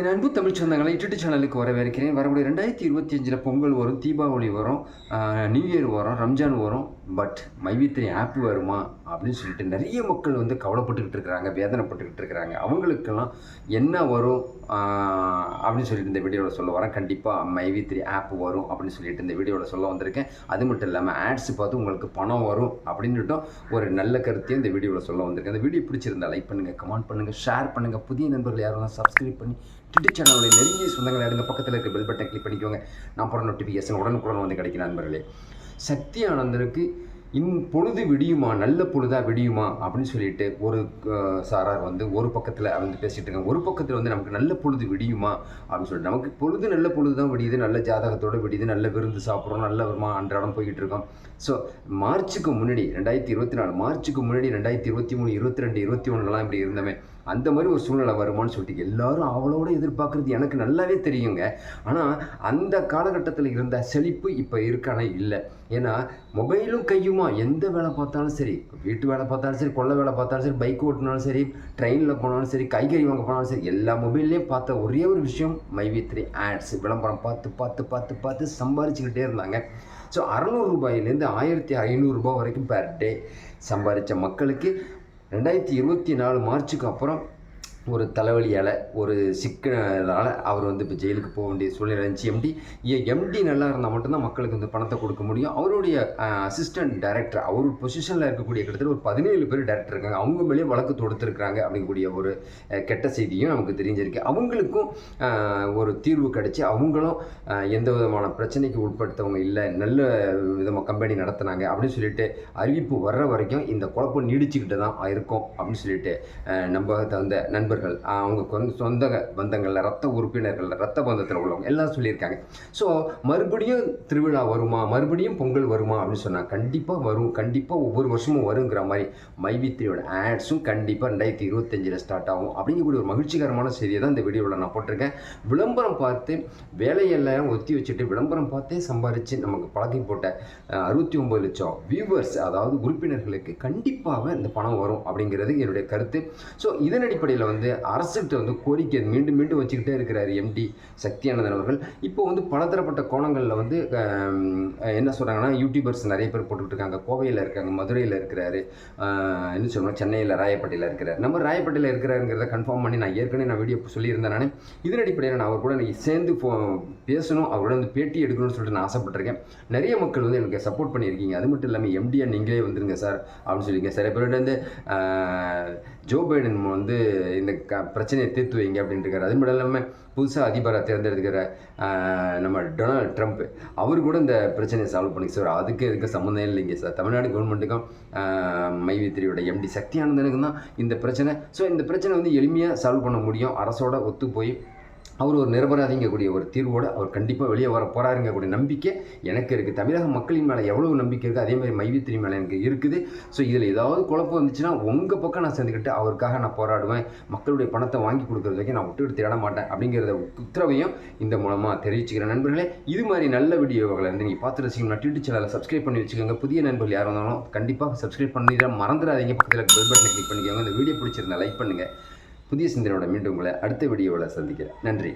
என் அன்பு தமிழ் சொந்தங்களை யூடியூப் சேனலுக்கு வரவேற்கிறேன். வரக்கூடிய ரெண்டாயிரத்தி இருபத்தி அஞ்சில் பொங்கல் வரும் தீபாவளி வரும் நியூ இயர் வரும் ரம்ஜான் வரும். பட் மைவித்திரி ஆப் வருமா அப்படின்னு சொல்லிட்டு நிறைய மக்கள் வந்து கவலைப்பட்டுக்கிட்டு இருக்கிறாங்க வேதனைப்பட்டுக்கிட்டு இருக்கிறாங்க. அவங்களுக்கெல்லாம் என்ன வரும் அப்படின்னு சொல்லிட்டு இந்த வீடியோவில் சொல்ல வரேன். கண்டிப்பாக மைவித்திரி ஆப் வரும் அப்படின்னு சொல்லிட்டு இந்த வீடியோவில் சொல்ல வந்திருக்கேன். அது மட்டும் இல்லாமல் ஆட்ஸ் பார்த்து உங்களுக்கு பணம் வரும் அப்படின்னுட்டும் ஒரு நல்ல கருத்தையும் இந்த வீடியோவில் சொல்ல வந்திருக்கேன். இந்த வீடியோ பிடிச்சிருந்தா லைக் பண்ணுங்கள் கமெண்ட் பண்ணுங்கள் ஷேர் பண்ணுங்கள் புதிய நண்பர்கள் யாரெல்லாம் சப்ஸ்கிரைப் பண்ணி டிடி சேனலில் நெருங்கிய சொந்தங்களை எடுங்க பக்கத்தில் இருக்க பெல் பட்டன் கிளிக் பண்ணிக்கோங்க. நான் போகிற நோட்டிஃபிகேஷன் உடனுக்குடன் வந்து கிடைக்கும் நண்பர்களே. சக்தி ஆனந்தனுக்கு இன் பொழுது விடியுமா? நல்ல பொழுதாக விடியுமா? அப்படின்னு சொல்லிட்டு ஒரு சாரார் வந்து ஒரு பக்கத்தில் வந்து பேசிகிட்டு இருக்காங்க. ஒரு பக்கத்தில் வந்து நமக்கு நல்ல பொழுது விடியுமா? அப்படின்னு சொல்லிட்டு நமக்கு பொழுது நல்ல பொழுது தான் விடியுது. நல்ல ஜாதகத்தோட விடியுது. நல்ல விருந்து சாப்பிட்றோம். நல்ல வருமா? அன்றாடம் போய்கிட்டு இருக்கோம். ஸோ மார்ச்சுக்கு முன்னாடி ரெண்டாயிரத்தி இருபத்தி நாலு மார்ச்சுக்கு முன்னாடி ரெண்டாயிரத்தி இருபத்தி மூணு இருபத்தி ரெண்டு இருபத்தி ஒன்றுலாம் இப்படி இருந்தமே. அந்த மாதிரி ஒரு சூழ்நிலை வருமான்னு சொல்லிட்டு எல்லாரும் அவளோட எதிர்பார்க்குறது எனக்கு நல்லாவே தெரியுங்க. ஆனால் அந்த காலகட்டத்தில் இருந்த செழிப்பு இப்போ இருக்கானே இல்லை. ஏன்னா மொபைலும் கையுமா? எந்த வேலை பார்த்தாலும் சரி வீட்டு வேலை பார்த்தாலும் சரி கொள்ள வேலை பார்த்தாலும் சரி பைக் ஓட்டினாலும் சரி ட்ரெயினில் போனாலும் சரி காய்கறி வாங்க போனாலும் சரி எல்லா மொபைல்லையும் பார்த்த ஒரே ஒரு விஷயம் மைவி த்ரீ ஆட்ஸ். விளம்பரம் பார்த்து பார்த்து பார்த்து பார்த்து சம்பாரிச்சுக்கிட்டே இருந்தாங்க. ஸோ அறநூறு ரூபாயிலேருந்து ஆயிரத்தி ஐநூறுரூபா வரைக்கும் பெர் டே சம்பாதிச்ச மக்களுக்கு ரெண்டாயிரத்தி இருபத்தி நாலு மார்ச்சுக்கு அப்புறம் ஒரு தலைவலியால் ஒரு சிக்கனால் அவர் வந்து இப்போ ஜெயிலுக்கு போக வேண்டிய சூழ்நிலை இருந்துச்சு. எம்டி எம்டி நல்லா இருந்தால் மட்டும்தான் மக்களுக்கு வந்து பணத்தை கொடுக்க முடியும். அவருடைய அசிஸ்டன்ட் டைரக்டர் அவர் பொசிஷனில் இருக்கக்கூடிய கிட்டத்தட்ட ஒரு பதினேழு பேர் டேரக்டர் இருக்காங்க. அவங்க மேலேயும் வழக்கு தொடுத்துருக்காங்க அப்படிங்கக்கூடிய ஒரு கெட்ட செய்தியும் நமக்கு தெரிஞ்சிருக்கு. அவங்களுக்கும் ஒரு தீர்வு கிடச்சி அவங்களும் எந்த விதமான பிரச்சனைக்கு உட்படுத்தவங்க இல்லை நல்ல விதமாக கம்பெனி நடத்துனாங்க அப்படின்னு சொல்லிட்டு அறிவிப்பு வர்ற வரைக்கும் இந்த குழப்பம் நீடிச்சுக்கிட்டு தான் இருக்கும் அப்படின்னு சொல்லிட்டு நம்ப நம்ம தகுந்த நண்பர்கள் அவங்க சொந்த பந்தங்களில் ரத்த உறுப்பினர்கள் ரத்த பந்தத்தில் உள்ளவங்க எல்லாம் சொல்லியிருக்காங்க. ஸோ மறுபடியும் திருவிழா வருமா? மறுபடியும் பொங்கல் வருமா? அப்படின்னு சொன்னால் கண்டிப்பாக வரும். கண்டிப்பாக ஒவ்வொரு வருஷமும் வருங்கிற மாதிரி மைவித்திரியோட ஆட்ஸும் கண்டிப்பாக ரெண்டாயிரத்தி இருபத்தஞ்சில் ஸ்டார்ட் ஆகும். அப்படிங்கக்கூடிய ஒரு மகிழ்ச்சிகரமான செய்தியை தான் இந்த வீடியோவில் நான் போட்டிருக்கேன். விளம்பரம் பார்த்து வேலையெல்லாம் ஒத்தி வச்சுட்டு விளம்பரம் பார்த்தே சம்பாரித்து நமக்கு பழகி போட்ட அறுபத்தி ஒம்பது லட்சம் வியூவர்ஸ் அதாவது உறுப்பினர்களுக்கு கண்டிப்பாக இந்த பணம் வரும் அப்படிங்கிறது என்னுடைய கருத்து. ஸோ இதன் அடிப்படையில் வந்து அரசுகிட்ட வந்து கோரிக்கை மீண்டும் மீண்டும் வச்சுக்கிட்டே இருக்கிறார் எம்டி சக்தியானந்தன் அவர்கள். இப்போ வந்து பலதரப்பட்ட கோணங்களில் வந்து என்ன சொல்கிறாங்கன்னா யூடியூபர்ஸ் நிறைய பேர் போட்டுக்கிட்டு இருக்காங்க கோவையில் இருக்காங்க மதுரையில் இருக்கிறாரு. என்ன சொல்லணும் சென்னையில் ராயப்பட்டியில் இருக்கிறார். நம்ம ராயப்பட்டியில் இருக்கிறாருங்கிறத கன்ஃபார்ம் பண்ணி நான் ஏற்கனவே நான் வீடியோ சொல்லியிருந்தேன் நான். இதன் அடிப்படையில் நான் அவர் கூட இன்னைக்கு சேர்ந்து பேசணும் அவரோட வந்து பேட்டி எடுக்கணும்னு சொல்லிட்டு நான் ஆசைப்பட்டிருக்கேன். நிறைய மக்கள் வந்து எனக்கு சப்போர்ட் பண்ணியிருக்கீங்க. அது மட்டும் இல்லாமல் எம்டியா நீங்களே வந்துருங்க சார் அப்படின்னு சொல்லியிருக்கேன் சில பேர்கிட்ட வந்து ஜோ பைடன் வந்து இந்த க பிரச்சனையை தீர்த்து வைங்க அப்படின்ட்டு இருக்காரு அது மட்டும் இல்லாமல் புதுசாக அதிபராக தேர்ந்தெடுக்கிற நம்ம டொனால்ட் ட்ரம்ப் அவர் கூட இந்த பிரச்சனையை சால்வ் பண்ணி சார் அதுக்கு இதுக்கு சம்மந்தம் இல்லைங்க சார். தமிழ்நாடு கவர்மெண்ட்டுக்கும் மைவித்திரியோட எம்டி சக்தி ஆனந்தனுக்கும் தான் இந்த பிரச்சனை. ஸோ இந்த பிரச்சனை வந்து எளிமையாக சால்வ் பண்ண முடியும். அரசோட ஒத்து போய் அவர் ஒரு நிரபராதிங்கக்கூடிய ஒரு தீர்வோடு அவர் கண்டிப்பாக வெளியே வர போகிறாருங்கக்கூடிய நம்பிக்கை எனக்கு இருக்குது தமிழக மக்களின் மேலே எவ்வளோ நம்பிக்கை இருக்குது அதே மாதிரி மைவித்திரி மேலே எனக்கு இருக்குது. ஸோ இதில் ஏதாவது குழப்பம் வந்துச்சுன்னா உங்கள் பக்கம் நான் சேர்ந்துக்கிட்டு அவருக்காக நான் போராடுவேன். மக்களுடைய பணத்தை வாங்கி கொடுக்குறது வரைக்கும் நான் விட்டு தேட மாட்டேன் அப்படிங்கிறத உத்தரவையும் இந்த மூலமாக தெரிவிச்சுக்கிறேன். நண்பர்களே இது மாதிரி நல்ல வீடியோகளை வந்து நீங்கள் பார்த்து ரசிக்கணும் டியூட்டி சேனலை சப்ஸ்கிரைப் பண்ணி வச்சுக்கோங்க. புதிய நண்பர்கள் யார் வந்தாலும் கண்டிப்பாக சப்ஸ்கிரைப் பண்ணிட மறந்துடாதீங்க. பக்கத்தில் பெல் பட்டனை கிளிக் பண்ணிக்கோங்க. இந்த வீடியோ பிடிச்சிருந்தா லைக் பண்ணுங்கள் புதிய சிந்தனையோட மீண்டும் உங்களை அடுத்த வீடியோவில் சந்திக்கிறேன். நன்றி.